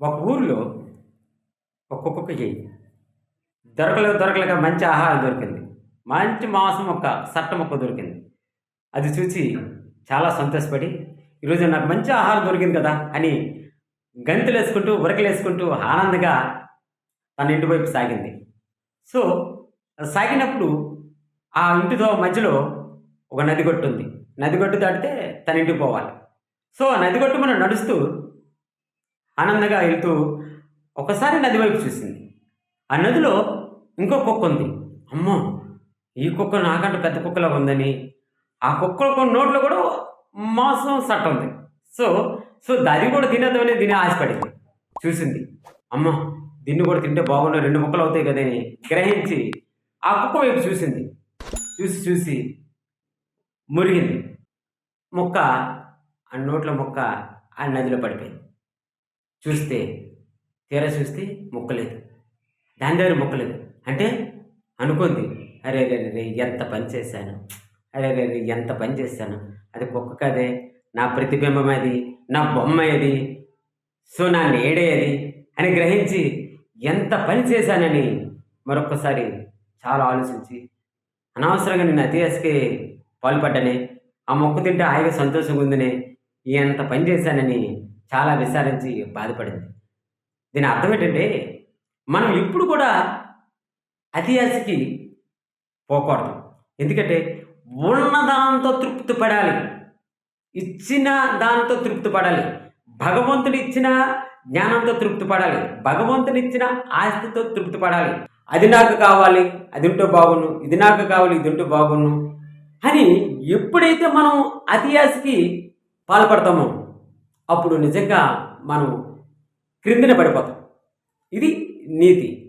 ఒక ఊరిలో ఒక కుక్కకి దొరకలు దొరకలేక మంచి ఆహారం దొరికింది. మంచి మాంసం ఒక సట్ట మొక్క దొరికింది. అది చూసి చాలా సంతోషపడి ఈరోజు నాకు మంచి ఆహారం దొరికింది కదా అని గంతులు వేసుకుంటూ ఉరకలేసుకుంటూ ఆనందంగా తన ఇంటి వైపు సాగింది. సో సాగినప్పుడు ఆ ఇంటితో మధ్యలో ఒక నది గొట్టు ఉంది నది గొట్టు దాటితే తన ఇంటికి పోవాలి. సో ఆ నది గొట్టు మనం నడుస్తూ ఆనందంగా వెళ్తూ ఒకసారి నది వైపు చూసింది. ఆ నదిలో ఇంకో కుక్క ఉంది. అమ్మో ఈ కుక్క నాకంటే పెద్ద కుక్కలా ఉందని. ఆ కుక్క నోట్లో కూడా మాంసం సట్ట ఉంది. సో సో దాన్ని కూడా తినేద్దామని దీని ఆశపడింది. చూసింది. అమ్మ దీన్ని కూడా తింటే బాగుండే రెండు ముక్కలు అవుతాయి కదని గ్రహించి ఆ కుక్క వైపు చూసింది. చూసి చూసి మురిగింది. ముక్క ఆ నోట్ల ముక్క ఆ నదిలో పడిపోయింది. చూస్తే తీరా చూస్తే ముక్కలేదు. దాని దగ్గర ముక్కలేదు. అంటే అనుకుంది అరే రే రే ఎంత పని చేశాను. అరే రే రే ఎంత పని చేశాను. అది కుక్క కదే నా ప్రతిబింబం అది నా బొమ్మ అది సో నా నేడేది అది అని గ్రహించి ఎంత పని చేశానని మరొక్కసారి చాలా ఆలోచించి అనవసరంగా నేను అతియాసకి పాల్పడ్డనే ఆ మొక్క తింటే హాయిగా సంతోషంగా ఉందనే ఎంత పని చేశానని చాలా విచారించి బాధపడింది. దీని అర్థం ఏంటంటే మనం ఇప్పుడు కూడా అతియాసికి పోకూడదు. ఎందుకంటే ఉన్న దాంతో తృప్తి పడాలి. ఇచ్చిన దాంతో తృప్తి పడాలి. భగవంతుడు ఇచ్చిన జ్ఞానంతో తృప్తి పడాలి. భగవంతుని ఇచ్చిన ఆస్తితో తృప్తి పడాలి. అది నాకు కావాలి అది ఉంటే బాగును ఇది నాకు కావాలి ఇది ఉంటే బాగును అని ఎప్పుడైతే మనం అతియాసికి పాల్పడతామో అప్పుడు నిజంగా మనం క్రిందిన పడిపోతాం. ఇది నీతి.